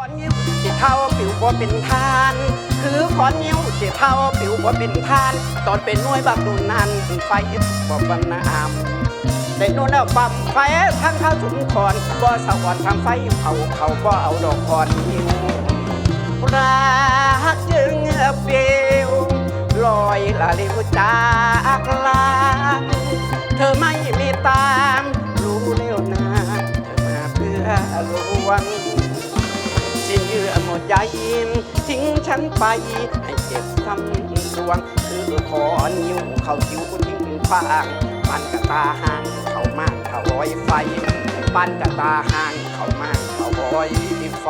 ขอนนิ้วสิเท่าผิวบ่เป็นทาน คือขอนนิ้วสิเท่าผิวบ่เป็นทาน ตอนเป็นน่วยบักดูนั้นไฟบ่บรรณามได้โน่นแล้วปั๊มไฟทั้งข้าวสุนคอนบ่สวรรค์ทางไฟเผาเขาบ่เอาดอกคอนนิ้วรักจึงเปลวลอยละลิวจากลางเธอไม่มีตามรู้เร็วนะเธอมาเพื่อลวง สิ้นเยื่อหมดใจทิ้งฉันไป ให้เจ็บซ้ำดวงคือขอนิ้วเขาจิ้วทิ้งฟางปันกะตาห่างเขามากถวายไฟ ปันกะตาห่างเขามากถวายไฟ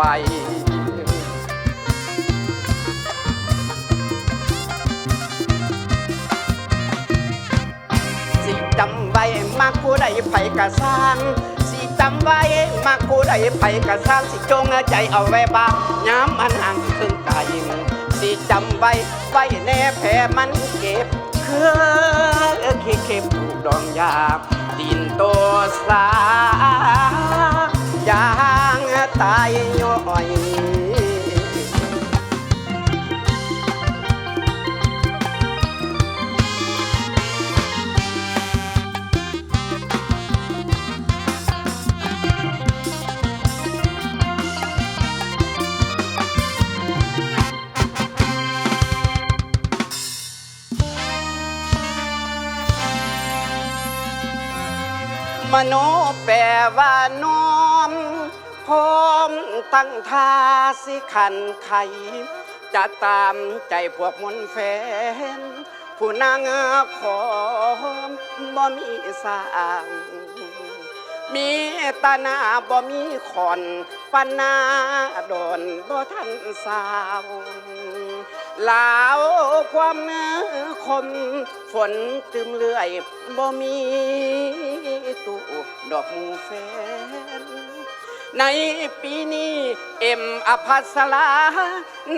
สิจำไว้มักผู้ใดไผกระสร้างำไว้มากูได้ไปกะสร้างสิจงใจเอาไว้บ้างย้ำมันห่างครึ่งกายสิจำไว้ไว้แน่แผลมันเก็บเคือเข็บเข็บผูกดองยาดินโตสายางตายย่อย มโนแปลว่าน้อมพร้อมตั้งท่าสิขันไข จะตามใจพวกมนแฟน ผู้นางขอมบ่มีสร้างมีตาหนาบ่มีขอนปานนาดอนบ่ทันสาว ลาวความเนื้อคมฝนตึมเลื่อยบ่มีตู้ดอกมูแฟน ในปีนี้เอ็มอภัสรา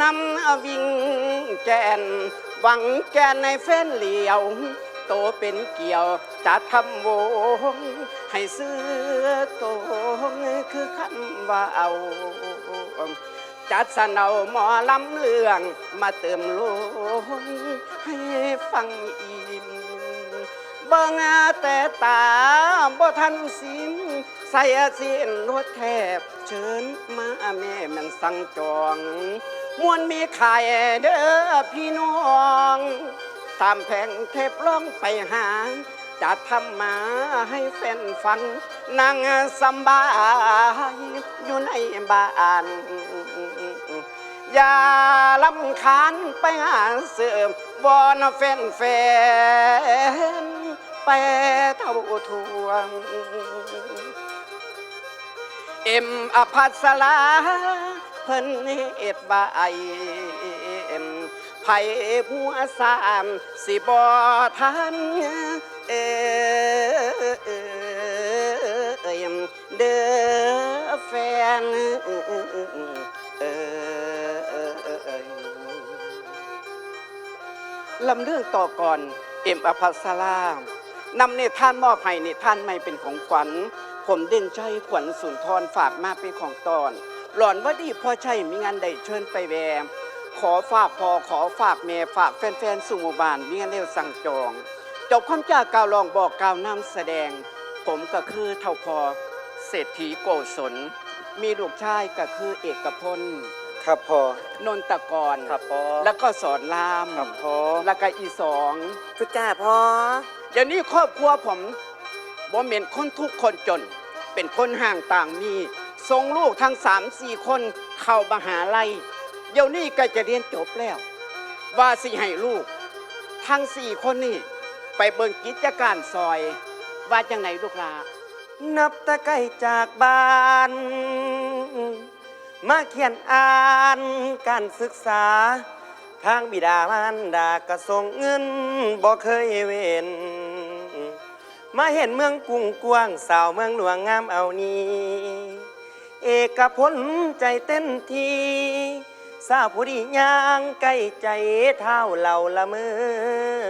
นำวิ่งแกน หวังแกนในแฟนเหลียว โตเป็นเกี่ยวจะทำวง ให้เสื้อตงคือคำว่าเอา จัดสนเอาหมอลำเรื่อง มาเติมลมให้ฟังอิ่มเบิ่งแต่ตาบ่ทันสิ้นใส่สินรถแทบเชิญมาแม่มันสั่งจองมวนมีขายเด้อพี่น้อง ตามแผงเทปล่องไปหาจะทำมาให้แฟนฟังนั่งสบายอยู่ในบ้าน อย่าลำคาญไปหาเสริมวอนแฟนแฟนไปเท่าทวง เอ็มอภัสลาเพิ่นเอ็ดบายไผ่หัวสามสิบอทันเอ่ยเด้อแฟนเอ ลำเรื่องต่อก่อน เอ็มอภัสลานำเนท่านมอบให้เนท่านไม่เป็นของขวัญ ผมเด่นใจขวัญสุนทรฝากมาเป็นของตอน หล่อนว่าดีพ่อใช่มีงานใดเชิญไปแวมขอฝากพอขอฝากเมฝากแฟนๆสู่หมู่บ้านมีงานเร็วสั่งจองจบความจ้ากกล่าวลองบอกกล่าวนำแสดง ผมก็คือเท่าพอ เศรษฐีโกศลมีลูกชายก็คือเอกพล ครับพอนนตะกร ครับพอแล้วก็สอนรามครับพอแล้วก็อีสองทุจ้าพอเดี๋ยวนี้ครอบครัวผมบ่เหม็นคนทุกข์คนจน เป็นคนห่างต่างมีส่งลูกทั้งสามสี่คนเข้ามหาลัยเดี๋ยวนี้ก็จะเรียนจบแล้ว ว่าสิให้ลูก ทั้งสี่คนนี่ไปเบิ่งกิจการซอย ว่าจังไหนลูกหลานับแต่ใกล้จากบ้าน มาเขียนอ่านการศึกษา ทางบิดามารดากระส่งเงินบ่เคยเว้นมาเห็นเมืองกรุงกว้างสาวเมืองหลวงงามเอานี้ เอกพลใจเต้นทีสาวผู้ดีย่างใกล้ใจเท่าเหล่าละเมอ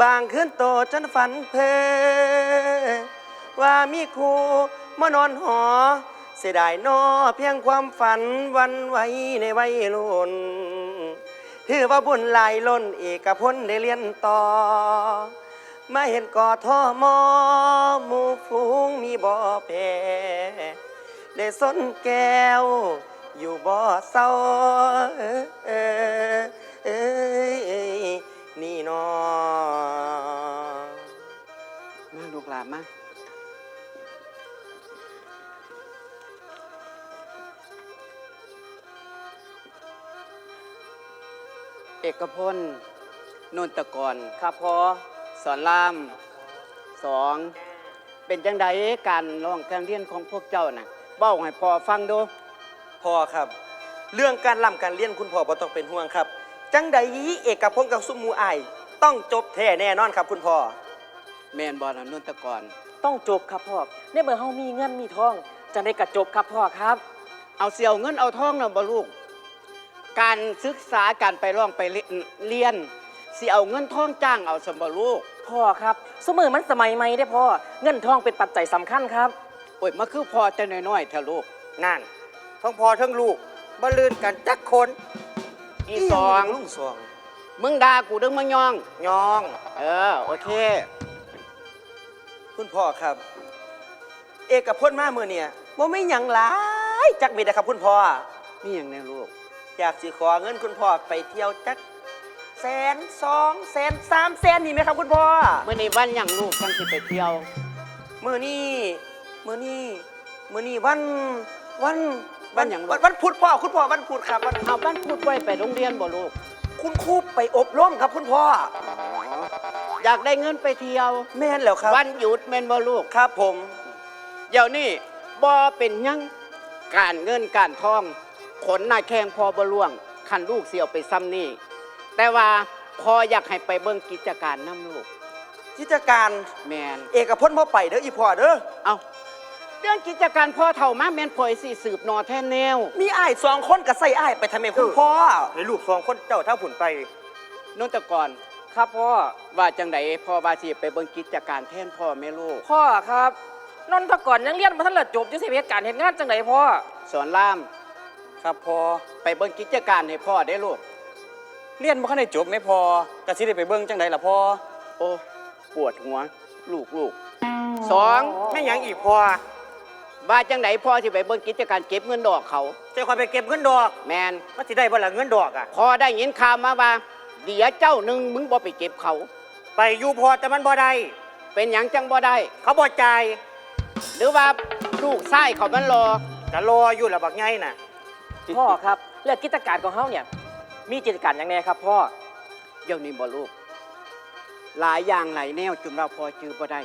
บางคืนโตจนฝันเพอว่ามีครูมานอนหอ เสียดายนอเพียงความฝันวันไว้ในวัยรุ่นถือว่าบุญหลายล้นเอกพลได้เรียนต่อ มาเห็นกอทอมอมูฟูงมีบ่อแพได้สนแก้ว อยู่บ่อเศร้าเอ้ยเอ้ยเอ้ยเอ้ยนี่นอมาลูกหลานมา เอกพลนนตะกรครับพอสอนรามสองเป็นจังใดการร้องการเรียนของพวกเจ้าน่ะเบ้าให้พอฟังดูพ่อครับ เรื่องการล่ำการเลี้ยนคุณพ่อบ่ต้องเป็นห่วงครับ จังใดเอกพงศ์กับสุมหมูอายต้องจบแท้แน่นอนครับคุณพ่อแมนบอลนนตะกรต้องจบครับพ่อในเมื่อเฮามีเงินมีทองจะได้กระจบครับพ่อครับ เอาเสี่ยวเงินเอาทองนะบ่ลูก การศึกษาการไปร้องไปเรียนสิเอาเงินทองจ้างเอาสมบ่ลูกพ่อครับสมือมันสมัยใหม่ได้อพ่อเงินทองเป็นปัจจัยสำคัญครับโอ้ยมาคือพอแต่น้อยๆเถอะลูกนั่นทั้งพ่อทั้งลูกบ่ลื่นกันจักคนอีสองลุงสองมึงด่ากูดึงมึงยอง ยอง เออโอเค คุณพ่อครับ เอกพลมาเมื่อเนี่ยบ่ไม่หยังหลายจักเม็ดนะครับคุณพ่อนี่อย่างแน่ลูก อยากสิขอเงินคุณพ่อไปเที่ยวจักแสนสองแสนสามแสนนี่ไหมครับคุณพ่อเมื่อนี้วันหยังลูกจังสิไปเที่ยวมื่อนี้มื่อนี้มื่อนี้วันวันวันหยังวันวันพุธพ่อคุณพ่อวันพุธครับวันเอาบ้านพูดไว้ไปโรงเรียนบ่ลูก คุณครูไปอบรมครับคุณพ่อ อยากได้เงินไปเที่ยว แม่นแล้วครับ วันหยุดแม่นบ่ลูกครับผม เดี๋ยวนี้บ่เป็นหยังการเงินการทอง ขนหน้าแข้งพอบ่ล่วง คันลูกเสียวไปซ้ำนี่แต่ว่าพออยากให้ไปเบิ่งกิจการน้ำลูก กิจการแมนเอกพลพ่อไปเด้ออีพ่อเด้อเอาเรื่องกิจการพ่อเท่ามาแม่นพลอยสิสืบนอแท้แนว มีอ้ายสองคนกับใส่อ้ายไปทำไมคุณพ่อให้ลูกสองคนเจ้าเท่าผุนไปนนตะกรครับพ่อว่าจังไดพ่อว่าสิไปเบิ่งกิจการแทนพ่อแม่ลูก พ่อครับนนทก่อนยังเรียนมาทันละจบจะสิเหตุการณ์เหตุงานจังไดพ่อสอนราม ครับพอไปเบิ่งกิจการให้พ่อได้ลูก เรียนบ่คันได้จบไม่พอกะสิได้ไปเบิ่งจังใดล่ะพ่อโอ้ปวดหัวลูกลูกสองไม่หยังอีกพ่อว่าจังไดพ่อสิไปเบิ่งกิจการเก็บเงินดอกเขาเจ้าคอยไปเก็บเงินดอกแมนว่าสิได้บ่ละเงินดอกอะ พอได้ยินข่าวมาว่าเดี๋ยวเจ้าหนึ่งมึงบ่ไปเก็บเขา ไปอยู่พอแต่มันบ่ได้เป็นหยังจังบ่ได้ เขาบ่จ่ายหรือว่าลูกไส้เขามันรอก็รออยู่ละบักไงน่ะ พ่อครับเรื่องกิจการของเฮาเนี่ย มีกิจการอย่างแน่ครับพ่อเดี๋ยวนี้บ่ลูก หลายอย่างหลายแนวจนเราพอจือบ่ได้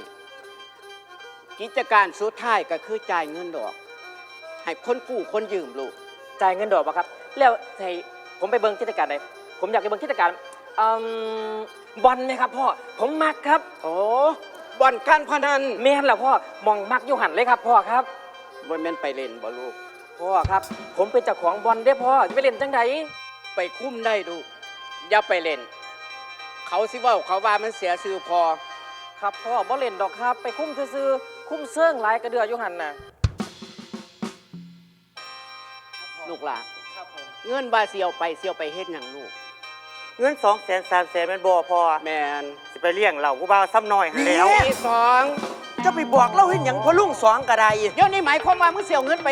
กิจการสุดท้ายก็คือจ่ายเงินดอก ให้คนกู้คนยืมลูก จ่ายเงินดอกบ่ครับ แล้วให้ผมไปเบิ่งกิจการใดผมอยากไปเบิ่งกิจการอืมบอลไหมครับพ่อผมมักครับโอ้บ่อนการพนันแม่นแล้วพ่อมองมักอยู่หันเลยครับพ่อครับบ่แม่นไปเล่นบ่ลูก พ่อครับ ผมเป็นเจ้าของบอลได้อพ่อจะไปเล่นจังไดไปคุ้มได้ดูกอย่าไปเล่น เขาสิเว่าเขาว่ามันเสียชื่อพอ ครับพ่อบ่เล่นดอกครับ ไปคุ้มซื่อๆคุ้มเสื่องหลายกระเดืออยู่หันน่ะลูกหลานเงินบาเสียวไปเสียวไปเฮ็ดหยังลูก เงินสองแสนสามแสนมันบ่พอแมนสิไปเลี้ยงเหล่าผู้บ่าวซ้ำน้อยหั่นแล้วที่สองจะไปบอกเล่าเห็นหยังพ่อลุงสองก็ได้เดี๋ยวนี้หมายความว่ามึงเสียวเงินไป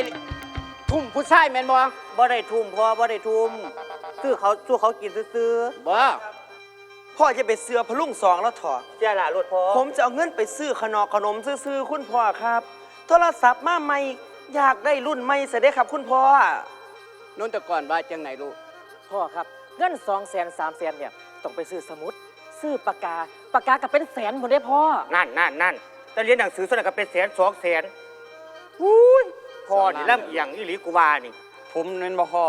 ทุ่มผู้ชายแมนบ่บ่ได้ทุ่มพ่อบ่ได้ทุ่มซื้อเขาสู้เขากินซื้อบ่ๆพ่อจะไปเสือพ่อลุงสองแล้วถอดเจ้าละรถพ่อผมจะเอาเงินไปซื้อขนมขนมซื้อๆคุณพ่อครับ โทรศัพท์มาใหม่อยากได้รุ่นใหม่เสียได้ครับ คุณพ่อ นนแตะก่อนว่าจังไหนลูก พ่อครับ เงินสองแสนสามแสนเนี่ยต้องไปซื้อสมุด ซื้อปากกา ปากกาก็เป็นแสนหมดได้อพ่อ นั่นนั่นนั่นแต่เรียนหนังสือส่วนใหญ่ก็เป็นแสนสองแสนอุ้ย พ่อนี่ล่ำเอียงอีหลีกูว่านี่ ผมนั่นบ่พ่อ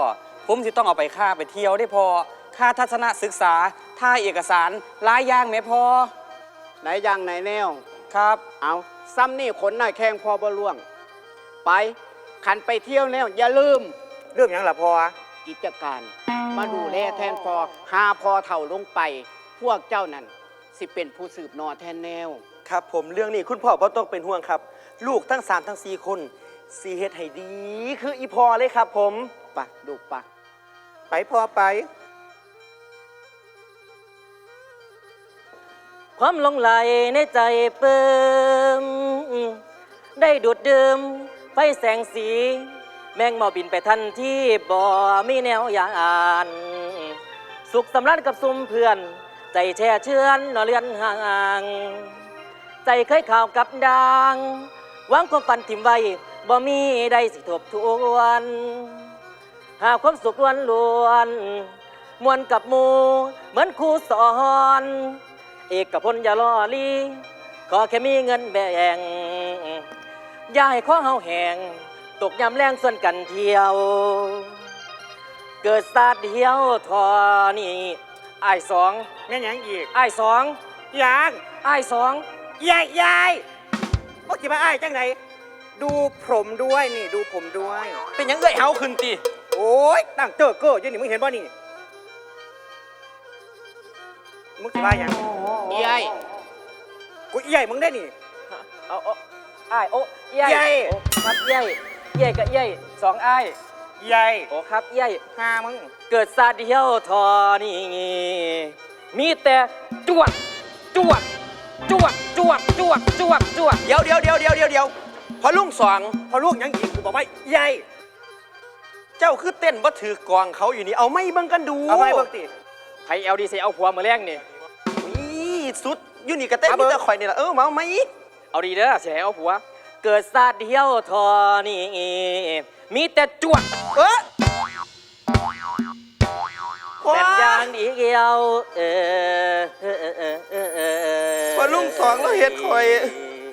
ผมสิต้องเอาไปค่าไปเที่ยวได้พอค่าทัศนศึกษาท่ายเอกสารหลายอย่างแม่พ่อไหนอย่างไหนแนว ครับ เอาซ้ำนี่ขนหน้าแข้งพอบ่ล่วง ไปขันไปเที่ยวแล้วอย่าลืมเรื่องหยังล่ะพ่อกิจการ มาดูแลแทนพอหาพอเถ่าลงไป พวกเจ้านั่นสิเป็นผู้สืบนอแทนแนว ครับผมเรื่องนี้คุณพ่อบ่ต้องเป็นห่วงครับ ลูกทั้งสามทั้งสี่คน สีเฮ็ดให้ดี คืออีพอเลยครับผมปะดูปะไปพอไป ความหลงไหลในใจเปิมได้ดูดดื่มไฟแสงสี แมงเมาบินไปทันที่บ่มีแนวยาน สุขสำรันกับซุมเพื่อน ใจแช่เชื่อนนอเลียนห่างใจเคยข่าวกับดังหวังความฝันทิมไว้ บ่มีได้สิทบทวน หากความสุขล้วนล้วนๆมวนกับหมู เหมือนครูสอน เอกพลอย่าล่อลีขอแค่มีเงินแบ่ง อย่าให้ข้อเฮาแหง ตกยำแรงส่วนกันเที่ยว เกิดศาสตร์เดียวทอนี่ไอ้ายสองแม่นหยังอีกไอ้ายสองหยังไอ้ายสองยายยายบอกสิมาอ้ายจังไหน ดูผมด้วยนี่ดูผมด้วย เป็นหยังเอ้ยเฮาขึ้นติโอ้ยตั้งเจอเก้ออยู่นี่มึงเห็นบ่นี่มึงสิว่าหยังเอี้ยยกูใหญ่มึงได้นี่ เอาเอาไอ้ายโอ้เย่ใหญ่โอ้ครับเย่เย่กับเย่สองไอ้ายใหญ่โอ้ครับเย่หามึงเกิดศาสตร์เดียวทอนี่มีแต่จวดจวดจวดจวดจวดจวดจวดเดี๋ยวเดี๋ยวเดี๋ยวเดี๋ยวเดี๋ยวเดี๋ยว พอลุงสองพอลูกหยังอีกกูบอกว่าใหญ่เจ้าคือเต้นบ่ถือกองเขาอยู่นี่เอาไม่เบิ่งกันดูเอาไว้เบิ่งติใครเอาดีเซเอาผัวมาแรงนี่นี่สุดอยู่นี่ก็เต้นเอามีเบิ่งแต่ข่อยนี่ล่ะเออมาเอาไหมเอาดีเด้อเสียเอาผัว เกิดศาสตร์เดียวทอนี่มีแต่จวดเออแบบอย่างเดียวเออเออเออเออเออเออพอลุงสองแล้วเฮ็ดข่อย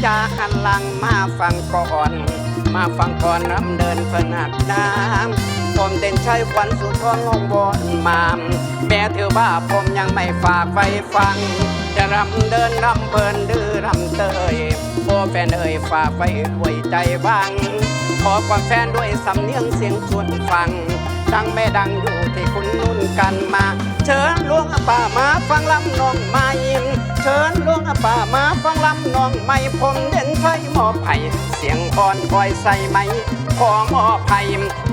ทีละหันหลังมาฟังก่อน มาฟังก่อนนำเดินพนัดน้ำผมเด่นชัยวัญสุนทรลงบนมามแม้ถือว่าผมยังไม่ฝากไว้ฟัง จะรำเดินรำเพลินดื้อรำเตยโอ้แฟนเอ่ยฝากไว้ด้วยใจบ้าง ขอความแฟนด้วยสำเนียงเสียงชวนฟัง ดังไม่ดังอยู่ที่คุณนุ่นกันมา ชิญหลวงป่ามาฟังลำนองไม้เชิญหลวงป่ามาฟังลำนองไม้ผมเด่นไทยหมอไผ่เสียงอ่อนคอยใส่ไหมขอหมอไผ่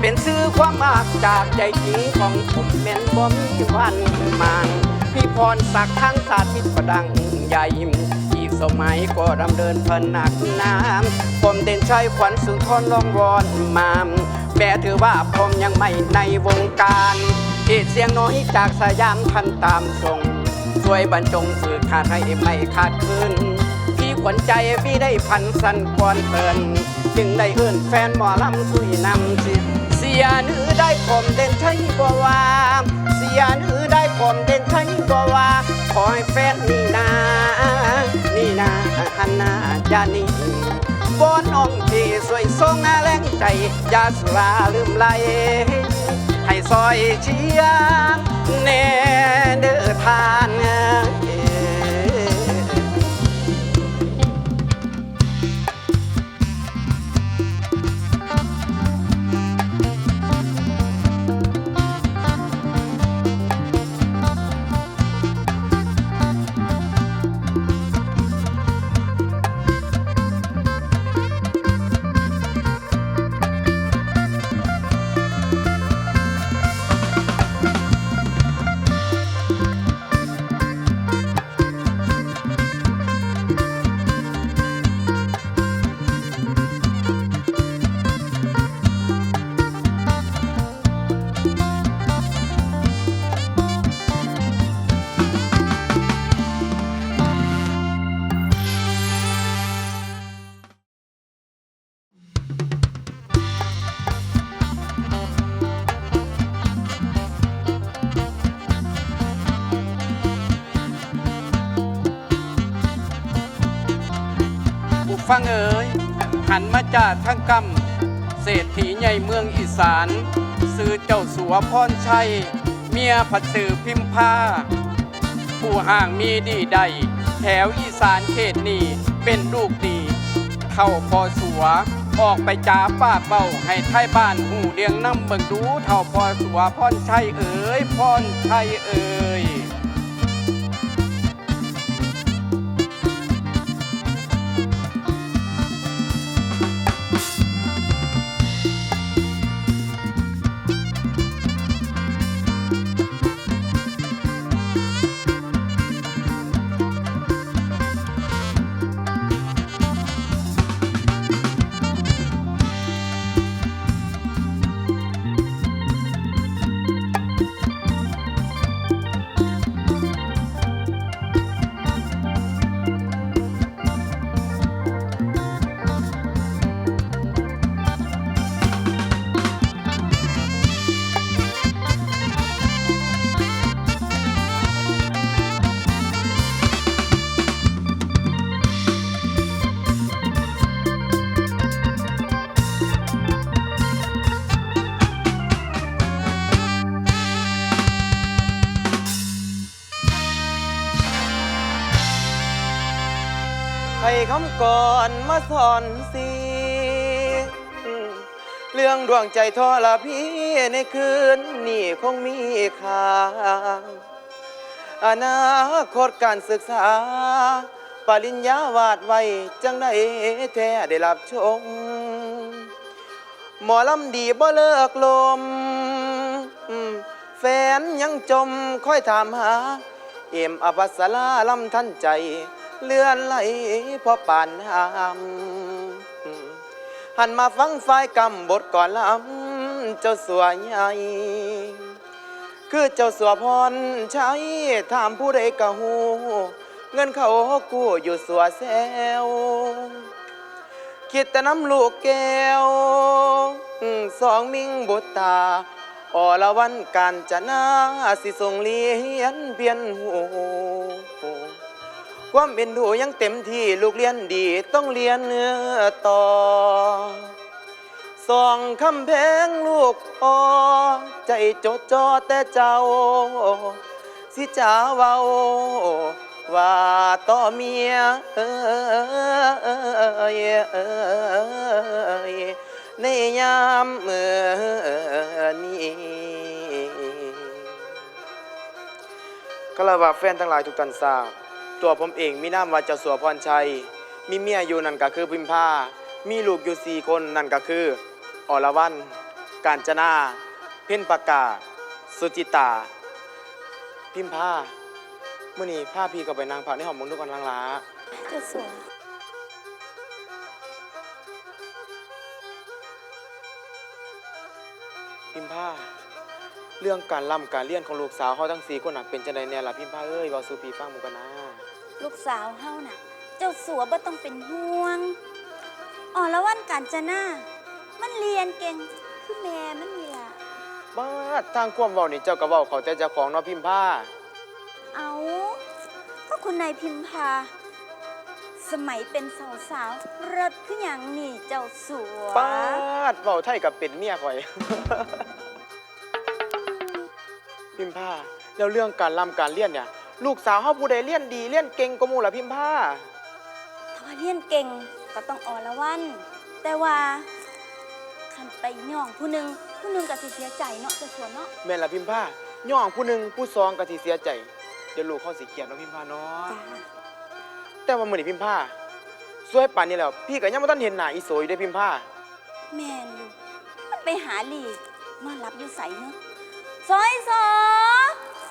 เป็นชื่อความมากจากใจจริงของผมเม่นบ่มีวันมางพี่พรสักทั้งสาธิตก็ดังใหญ่อีกสมัยก็ดำเดินเพนหนักน้ำผมเด่นชัยขวัญสุนทรลองวอนมามแม้ถือว่าผมยังไม่ในวงการ ที่เสียงน้อยจากสยามทันตามทรงช่วยบรรจงสื่อขาดให้ไม่ขาดคืนพี่ขวัญใจพี่ได้พันสันกวนเปินจึงได้เอื้นแฟนหมอลำสุยนำเสียเสียนือได้ผมเด่นใช่กว่าเสียนือได้ผมเด่นใช่กว่าขอให้แฟนนี่นานี่นาหันนาจานีบอนน้องที่สวยทรงแรงใจอยาสุราลืมไหล ให้ซอยเชียร์ ฟังเอ๋ยหันมาจากทั้งกำเศรษฐีใหญ่เมืองอีสาน ซื้อเจ้าสัวพรชัย เมียผัดสื่อพิมพาผู้ห่างมีดีใด แถวอีสานเขตนี้เป็นลูกดี เข้าพอสัว ออกไปจ้าปากเบาให้ไทยบ้านหูเดียงน้ำเบิ่งดูเท่าพอสัวพรชัยเอ๋ยพรชัยเอ๋ย ใครคำก่อนมาสอนสิเรื่องดวงใจทอละพี่ในคืนนี้คงมีค่าอนาคตการศึกษา ปริญญาวาดไว้จังได้แท้ได้รับชม หมอลำดีบ่เลิกลม แฟนยังจมค่อยถามหา เอ็มอภัสราลำท่านใจ เลื่อนไหลเพอป่านหามหันมาฟังฝ่ายกำบทก่อนลำเจ้าสัวใหญ่ คือเจ้าสัวพรใช้ถามผู้ใดกะหู เงินเขากู้อยู่สัวแซวคิดแต่น้ำลูกแก้ว สองมิงบุตตาอละวันการจะนาสิส่งเลียนเพียนหู ความเป็นดูยังเต็มที่ลูกเรียนดีต้องเรียนเนื้อต่อส่องคำแพงลูกออใจจดจ่อแต่เจ้า สิจาเว้าว่าต่อเมียเอยในยามเมื่อนี้ก็ลยว่าแฟนทั้งหลายทุกท่านทราบ ตัวผมเองมีนามว่าเจ้าสัวพรชัย มีเมียอยู่นั่นก็คือพิมพามีลูกอยู่สี่คนนั่นก็คืออรวรรณกาญจนา เพ่นปากา สุจิตา พิมพาเมื่อนี้พาพี่ก็ไปนางพักในห้องมึงทุกคนลังลาเจ้าสัวพิมพาเรื่องการล่ำการเลี้ยนของลูกสาวเขาทั้งสี่คนน่ะเป็นจังไดเนี่ยล่ะพิมพาเอ้ยเบาสู่พี่ฟังหมูกันนะ ลูกสาวเฮาน่ะ เจ้าสัวบ่ต้องเป็นห่วงอ๋อแล้ววันการจนามันเรียนเก่งคือแม่มันนี่ล่ะบ้าดทางความเว้านี่เจ้าก็เว้าเขาแต่เจ้าของเนาะพิมพาเอาก็คุณนายพิมพา สมัยเป็นสาวสาวๆเริดคืออย่างนี่เจ้าสัว ป้าดเว้าไทยกับเป็นเมียข่อย พิมพาแล้วเรื่องการล่ำการเลี้ยนเนี่ย ลูกสาวเฮาผู้ใดเลี้ยนดีเลี้ยนเก่งกว่าหมู่ล่ะพิมพาถ้าเรียนเก่งก็ต้องออละวัน แต่ว่าคันไปย่องผู้หนึงผู้หนึงก็สิเสียใจเนาะเจ้าสัวเนาะแม่นล่ะพิมพาย่องผู้หนึ่งผู้สองก็สิเสียใจ เดี๋ยวลูกเขาสิเครียดเนาะพิมพาเนาะจ้าแต่ว่ามื้อนี้พิมพาสวยป่านนี้แล้ว พี่ก็ยังบ่ทันเห็นหน้าอีโสอยู่เด้พิมพาแม่นอยู่มันไปหาหลีนอนรับอยู่ใสเนาะซอยซอ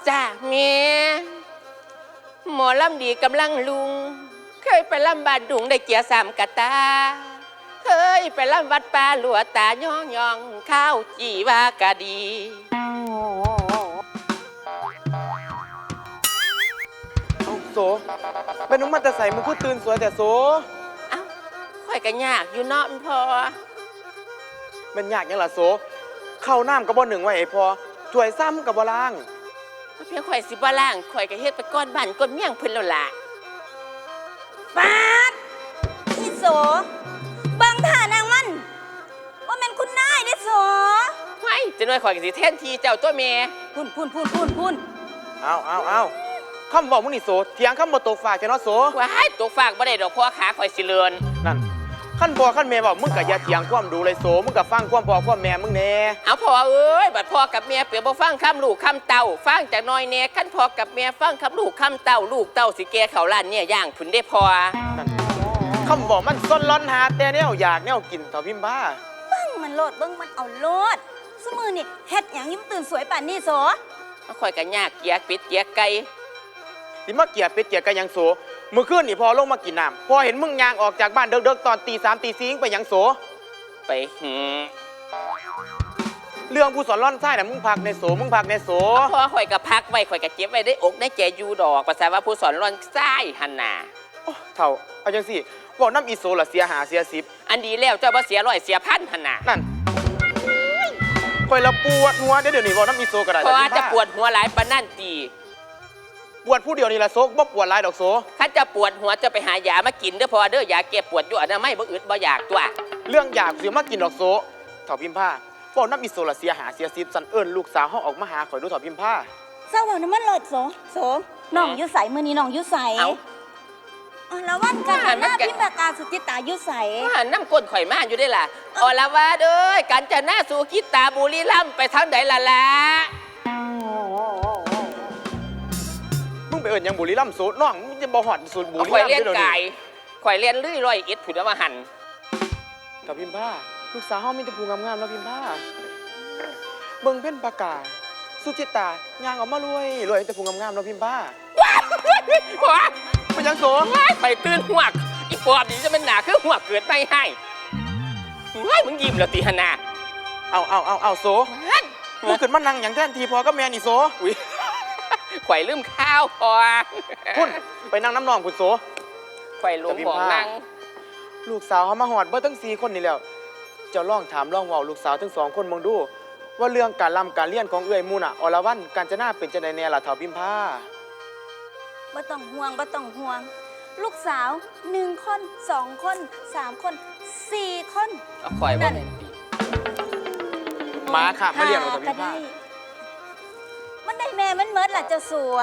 จ้าเมีย หมอลำดีกำลังลุง เคยไปลำบานดุงได้เกียร์สามกะตา เคยไปลำวัดป่าหลัวตาย่องยองข้าวจีว่ากะดี เอ้าโสเป็นหนุ่มมาแต่ใส่มึงคือตื่นสวยแต่โสเอ้าข่อยกันยากอยู่เนาะมันพอ มันยากหยังล่ะโสเข้าน้ำก็บ่หนึ่งไว้ไอ้พอถ้วยซ้ำก็บ่ล้าง เพียงข่อยสิบ่ล่างข่อยก็เฮ็ดไปก้อนบ้านก้อนเมี่ยงเพิ่นแล้วล่ะปาดพี่โสเบังท่านางมันว่าแม่นคุณนายเด้อโสไว้จะน้อยข่อยกสิแทนทีเจ้าตัวแม่พุ่นพุ่นพุ่นพุ่นพุ่นเอาเอาเอาคำบอกมึงนี่โสเถียงคำบ่ตกฝากจะเนาะโสว้ายตกฝากบ่ได้ดอกพ่อขาข่อยสิเลือนนั่น ขั้นพ่อขั้นแม่บอกมึงก็อย่าเถียงความดูเลยโสมึงก็ฟังความพ่อความแม่มึงแน่เอาพ่อเอ้ยบัดพ่อกับแม่เปรียบบ่ฟังคำลูกคำเต่าฟังจากน้อยแน่ขั้นพ่อกับแม่ฟังคำลูกคำเต่าลูกเต่าสิแก่เขาล้านเนี่ยย่างผุนได้พอนั่นคำบอกมันซ่อนร้อนหาแต่แนวอยากแนวกินต่อพิมพ์บ้าเบิ้งมันโลดเบิ้งมันเอาโลดสมือนี่เฮ็ดหยังยิ้มตื่นสวยป่านนี้โสเอาข่อยกันยากเกียกปิดเกียกไก่สิมาเกลียดเป็ดเกลียดกันยังโส มื่อคืนนี่พอลงมากินน้ำพอเห็นมึงยางออกจากบ้านเด็กๆตอนตีสามตีสี่ไปหยังโส ไปหืมเรื่องผู้สอนร่อนไส้น่ะมึงพักในโสมึงพักในโสพ่อข่อยกับพักไว้ข่อยกับเก็บไว้ได้อกได้แจอยูดอกภาษาว่าผู้สอนร้อนไส้หันน่ะโอ้เท่าเอาจังสิบอกน้ำอีโซละเสียหาเสียสิบอันดีแล้วเจ้าบ่เสียร้อยเสียพันหันน่ะนั่นคอยละปวดหัวเดี๋ยวเดี๋ยวนี้บอกน้ำอีโซก็ได้เพราะว่าแต่จะพี่ปวดหัวหลายปานนั่นตี ปวดผู้เดียวนี่ละโซบ่ปวดหลายดอกโซถ้าจะปวดหัวจะไปหายามากินเด้อพอเด้อยาแก้ปวดอยู่อันนั้นไม่บ่อึดบ่อยากตัว เรื่องอยากสิมากินดอกโซเถ่าพิมพ์ผ้าบอกน้ำอีโซละเสียหาเสียสิบสันเอิญลูกสาวเขาออกมาหาข่อยดูเถ่าพิมพ์ผ้าเศร้าเอาน้ำมันโลดโสโสน้องอยู่ใสมือนี้น้องอยู่ใสเอ้า อ๋อแล้ววันกันว่าหน้ามันก็พิมพ์ปากกาสุจิตาอยู่ใสว่าน้ำก้นข่อยมาอยู่ได้ล่ะออละว่าเด้ยกันจะหน้าสู่คิดตาบุรีรัมย์ไปทางใดล่ะล่ะมึ งไปเอิญยังบุรีรัมย์โซน้องมึงจะบ่หอดสูตรบุเอารีข่อยรัมย์เลี้ยนเดี๋ยวไก่นี้ข่อยเลี้ยนลื่อยร้อยเอ็ดผุดเอามาหันเถ่าพิมพ์ผ้าลูกสาวเขามีแต่ผู้งามๆแล้วพิมพ์ผ้าเบิ่งเพ่นปากกาสุจิตายางออกมารวยรวยแต่ผู้งามๆแล้วพิมพ์ผ้าหัวเป็นหยังโซไปตื่นหัวกอีปอบนี่จะเป็นหนาคือหัวกเกิดไม่ให้เฮ้ยมึงยิ้มแล้วตีหนนาเอาเอาเอาเอาโซมึงขึ้นมานั่งอย่างแท่นทีพอก็แม่นี่โซอุ้ย ข่อยลืมข้าวพอพุ่นไปนั่งน้ำนองคุณโซข่อยหลวงของนั่งลูกสาวเขามาหอดเบิดทั้งสี่คนนี่แล้วเจ้าล่องถามล่องเว่าลูกสาวทั้งสองคนมองดู ว่าเรื่องการลำการเลี้ยนของเอื้อยมูน่ะอรวันการจะน่าเป็นจะไดแน่ล่ะเถาพิมพ์ผ้าบ่ต้องห่วงบ่ต้องห่วง ลูกสาวหนึ่งคนสองคนสามคนสี่คน เอาข่อยบ่ได้ตีมาค่ะมาเลี้ยงเราเถาพิก็มพ์ผ้าได้ มันได้แม่มันเมิดล่ะเจ้าสัว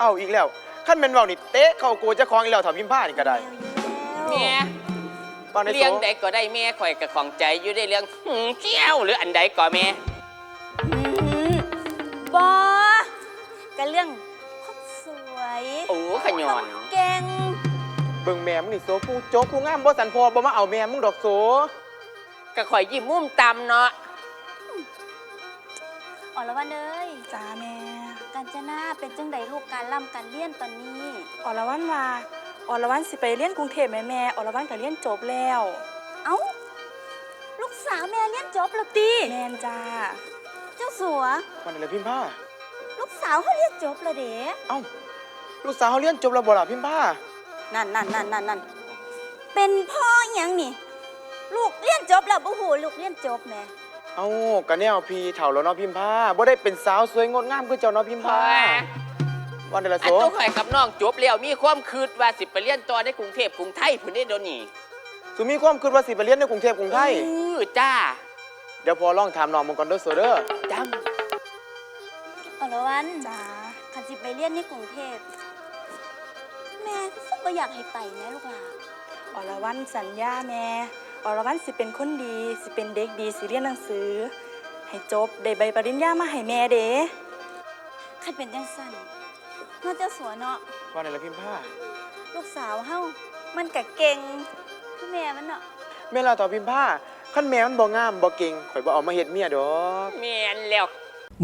เอาอีกแล้วขั้นเป็นเว่านี่เตะเข้าโกเจะคลองอีกแล้วเถาพิมพ์ผ้านี่ก็ได้เมียบ้านในโซเลี้ยงใดก็ได้แม่ข่อยกับของใจอยู่ได้เลี้ยงหืมเจ้าหรืออันใดก็แม่อืมบอกะเรื่องคนสวยโอ้ขยอนเก่งเบิ่งแม่มึงนี่โซผู้โจกผู้งามบ่สันพอบ่มาเอาแม่มึงดอกโซก็ข่อยยิ้มมุมตำเนาะ อ๋อแล้ววันเอ้ยจ้าแม่กัญจนาเป็นจังใดลูกการล่ำการเลี้ยนตอนนี้ อรวันว่าอรวันสิไปเรียนกรุงเทพแม่แม่อรวันก็เรียนจบแล้ว เอ้า ลูกสาวแม่เลี้ยนจบแล้วตีแม่นจ้าเจ้าสัว วันนี้เลยพิมพ์ผ้าลูกสาวเขาเลี้ยนจบแล้วเด้เอ้า ลูกสาวเขาเรียนจบแล้วบ่ล่ะพิมพ์ผ้านั่นนั่นนั่นนั่นนั่นเป็นพ่ออหยังนี่ ลูกเลี้ยนจบแล้วบ่หูลูกเลี้ยนจบแหม่ เอ้าก็แนวพี่เฒ่าแล้วเนาะพิมพ์ผ้าบ่ได้เป็นสาวสวยงดงามคือเจ้าเนาะพิมพ์พ่อผ้าวันนี้ละอัโซนตัวข่อยกับน้องจบแล้วมีความคืดว่าสิไปเรียนต่อในกรุงเทพกรุงไทยพุ่นนี่เดี๋ยวนี้สุมีความคิดว่าสิไปเรียนในกรุงเทพกรุงไทยเออจ้าเดี๋ยวพอลองถามน้องมึงก่อนเด้อโซเด้อจอ๋อแล้ววันจ้าคันสิไปเรียนในกรุงเทพ แม่ก็บ่อยากให้ไปแม่ลูกหลานอรวันสัญญาแม่ อรวันสิเป็นคนดี สิเป็นเด็กดีสิเรียนหนังสือ ให้จบได้ใบปริญญามาให้แม่เด้คันเป็นจังสั่นเนาะเจ้าสัวเนาะวันนี้ละพิมพ์ผ้าลูกสาวเฮามันก็เก่งคือแม่มันเนาะแม่ลาต่อพิมพ์ผ้าขั้นแม่มันบ่งามบ่เก่งข่อยบ่เอามาเฮ็ดเมียดอกำแม่นแล้ว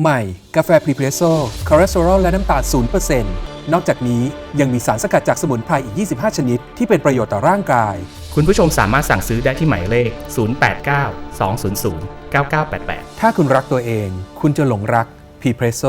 ใหม่ กาแฟพรีเพรสโซ่คอเลสเตอรอลและน้ำตาล0%นนอกจากนี้ยังมีสารสกัดจากสมุนไพรอีก 25 ชนิด ที่เป็นประโยชน์ต่อร่างกาย คุณผู้ชมสามารถสั่งซื้อได้ที่หมายเลข 089 200 9988 ถ้าคุณรักตัวเอง คุณจะหลงรักพรีเพรสโซ